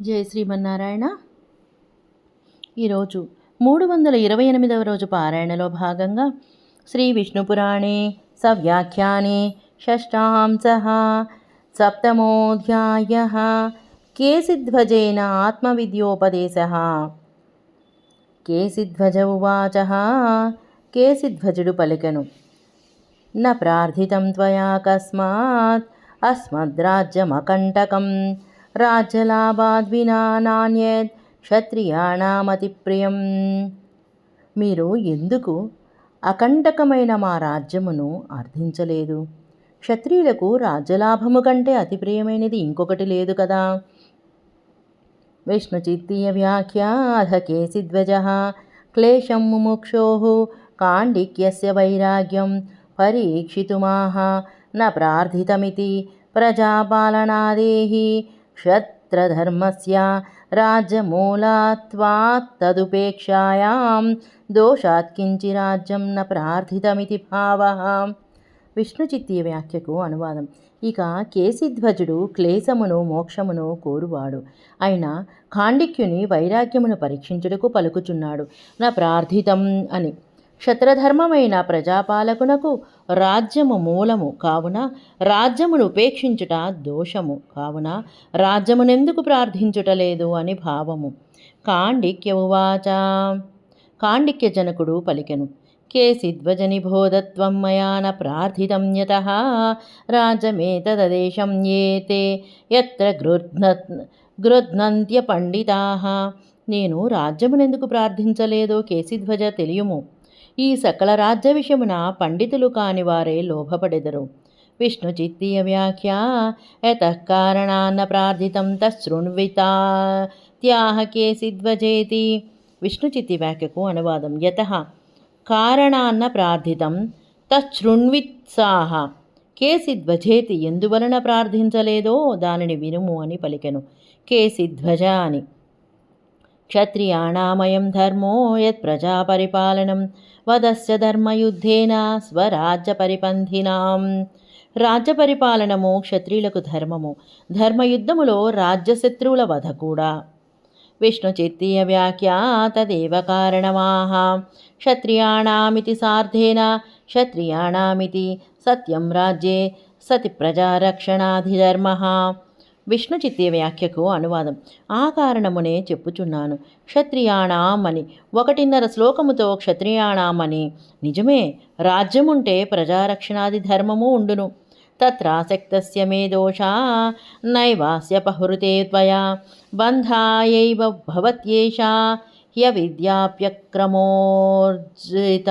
జై శ్రీమన్నారాయణ. ఈరోజు మూడు వందల ఇరవై ఎనిమిదవ రోజు పారాయణలో భాగంగా శ్రీ విష్ణుపురాణే సవ్యాఖ్యానే షష్టాంశ సప్తమోధ్యాయ కేసిధ్వజేన ఆత్మవిద్యోపదేశ. కేసిధ్వజ ఉవాచ కేసిధ్వజుడు పలికెను. న ప్రార్థితం త్వయా కస్మాత్ అస్మద్రాజ్యమకంటకం రాజ్యలాభాద్వినా నాణ్యత్ క్షత్రియాణామతిప్రియం. మీరు ఎందుకు అకంటకమైన మా రాజ్యమును అర్థించలేదు? క్షత్రియులకు రాజ్యలాభము కంటే అతి ప్రియమైనది ఇంకొకటి లేదు కదా? విష్ణుచిత్తీయ వ్యాఖ్య అధ కేసిధ్వజ క్లేశం ముముక్షో కాండిక్యస్య వైరాగ్యం పరీక్షితుమాహ న ప్రార్థితమితి ప్రజాపాలనాదేహి క్షత్రధర్మస్య రాజ్యమూలాత్వాత్ తదుపేక్షాయాం దోషాత్ కించి రాజ్యం న ప్రార్థితమితి భావ. విష్ణుచిత్తీయ వ్యాఖ్యకు అనువాదం. ఇక కేసిధ్వజుడు క్లేశమును మోక్షమును కోరువాడు. ఆయన ఖాండిక్యుని వైరాగ్యమును పరీక్షించుటకు పలుకుచున్నాడు. నా ప్రార్థితం అని. క్షత్రధర్మమైన ప్రజాపాలకునకు రాజ్యము మూలము కావున రాజ్యమును ఉపేక్షించుట దోషము కావున రాజ్యమునెందుకు ప్రార్థించుటలేదు అని భావము. కాండిక్య ఉవాచ కాండిక్య జనకుడు పలికెను. కేసిధ్వజనిబోధత్వం బోధత్వం మయాన ప్రార్థితం యత. రాజమేతదేశం ఏతే ఎత్ర గృధ్న గృధ్నంత్య పండితా. నేను రాజ్యమునెందుకు ప్రార్థించలేదో కేసిధ్వజ తెలియము. ఈ సకల రాజ్య విషయమున పండితులు కాని వారే లోభపడెదరు. విష్ణు చిత్తీయ వ్యాఖ్య ఎతకారణాన్న ప్రార్థితం తశృణ్వితా త్యాహ కేసిధ్వజేతి విష్ణు చిత్తి వ్యాఖ్యకు అనువాదం యత కారణాన్న ప్రార్థితం తశృణ్విత్సాహ కేసిధ్వజేతి ఎందువలన ప్రార్థించలేదో దానిని వినుము అని పలికెను. కేసిధ్వజ అని. క్షత్రియాణామయం ధర్మో యత్ ప్రజాపరిపాలనం వదస్య ధర్మయుద్ధేన స్వరాజ్యపరిపంథినాం రాజ్యపరిపాలనము క్షత్రియులకు ధర్మము ధర్మయుద్ధములో రాజ్యశత్రువుల వధ కూడా. విష్ణు చిత్తీయ వ్యాఖ్య తదేవ కారణమాహ. క్షత్రియాణామితి సార్ధేన క్షత్రియాణామితి సత్యం రాజ్యే సతి ప్రజారక్షణాధిధర్మ విష్ణు చిత్తీయ వ్యాఖ్యకు అనువాదం. ఆ కారణమునే చెప్పుచున్నాను. క్షత్రియాణాం అని ఒకటిన్నర శ్లోకముతో క్షత్రియాణం అని నిజమే రాజ్యముంటే ప్రజారక్షణాది ధర్మము ఉండును. తత్రాసక్తస్య మే దోషా నైవాస్య పహృతే త్వయా. బంధాయైవ భవత్యేషా హ్యవిద్యాప్యక్రమోర్జిత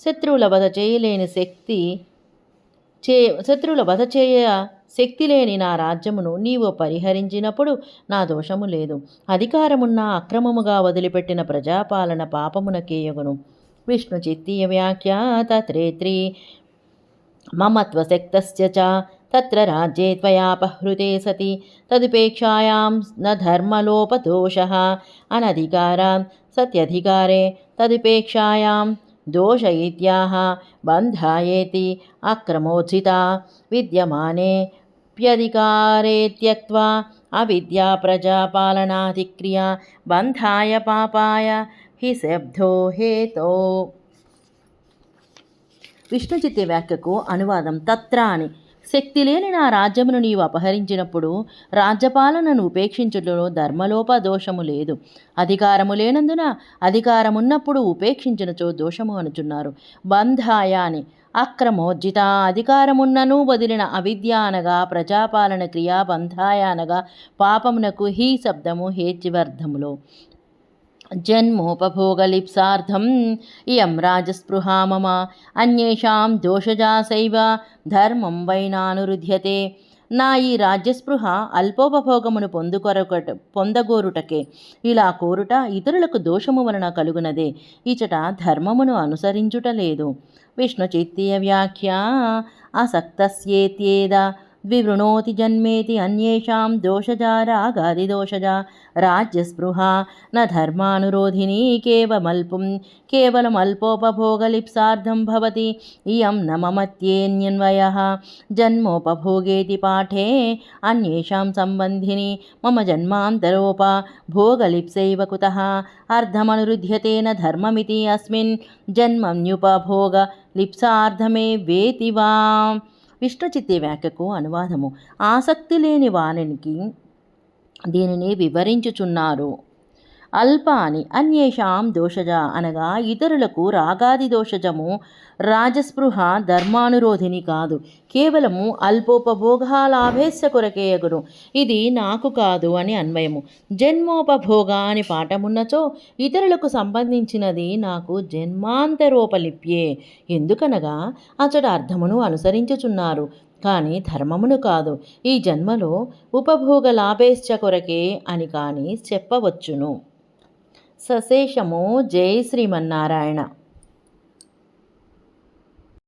శత్రువుల వద చేయలేని శక్తి చే శత్రువుల వధ చేయ శక్తి లేని నా రాజ్యమును నీవు పరిహరించినప్పుడు నా దోషము లేదు. అధికారమున్న అక్రమముగా వదిలిపెట్టిన ప్రజాపాలన పాపమునకేయగును విష్ణు చిత్తీయ వ్యాఖ్య త్రేత్రి మమత్వశక్తస్య చ. తత్ర రాజ్యే త్వయాపహృతే సతి. తదుపేక్షాయాం న ధర్మలోపదోషः. అనధికారాన్ సత్యధికారే. తదుపేక్షాయాం దోష ఇత్యాహ బంధాయేతి అక్రమోచిత విద్యమానే ప్యధికారే త్యక్వా అవిద్యా ప్రజాపాలనాధిక్రియ బంధాయ పాపాయ హి శబ్దో హేతో. విష్ణుచిత్తి వ్యాఖ్యకు అనువాదం తత్ర అని. శక్తి లేని నా రాజ్యమును నీవు అపహరించినప్పుడు రాజ్యపాలనను ఉపేక్షించుటలో ధర్మలోప దోషము లేదు. అధికారము లేనందున అధికారమున్నప్పుడు ఉపేక్షించినచో దోషము అనుచున్నారు. బంధాయ అని అక్రమోర్జిత అధికారమున్నను వదిలిన అవిద్య అనగా ప్రజాపాలన క్రియా బంధాయ అనగా పాపమునకు హీ శబ్దము హేచివర్ధములో జన్మోపభోగలిప్సార్థం ఇయం రాజస్పృహా మమ. అన్యేషాం దోషజాసైవ ధర్మం వైనానురుధ్యతే. నా ఈ రాజ్యస్పృహ అల్పోపభోగమును పొందుకొరకట పొందగోరుటకే. ఇలా కోరుట ఇతరులకు దోషము వలన కలుగునదే. ఇచట ధర్మమును అనుసరించుట లేదు. విష్ణు చిత్తీయ వ్యాఖ్య. అసక్తస్యేత్యేద. ద్వివృణోతి జన్మేతి అన్యేషాం దోషజా రాగాదిదోషజా రాజ్యస్పృహా న ధర్మానురోధిని కేవమల్పుం కేవలమల్పోపభోగలిప్సార్థం భవతి ఇయం న మమత్యేన్యన్వయः జన్మోపభోగేతి పాఠే అన్యేషాం సంబంధిని మమ జన్మాంతరోప భోగలిప్సైవ కుత అర్ధమనురుధ్యతే ధర్మమితి అస్మిన్ జన్మన్యుపభోగ లిప్సార్థమే వేతి వా విష్ణుచిత్తి వ్యాఖ్యకు అనువాదము. ఆసక్తి లేని వారికి దీనిని వివరించుచున్నారు. అల్పాని అన్యేషాం దోషజ అనగా ఇతరులకు రాగాది దోషజము రాజస్పృహ ధర్మానురోధిని కాదు. కేవలము అల్పోపభోగాలాభేస్య కొరకేయగును ఇది నాకు కాదు అని అన్వయము. జన్మోపభోగ అని పాఠమున్నచో ఇతరులకు సంబంధించినది నాకు జన్మాంతరోపలిప్యే. ఎందుకనగా అతడు అర్థమును అనుసరించుచున్నారు. కానీ ధర్మమును కాదు. ఈ జన్మలో ఉపభోగ లాభేశ్చ కొరకే అని కానీ చెప్పవచ్చును. సశేషము. జై శ్రీమన్నారాయణ.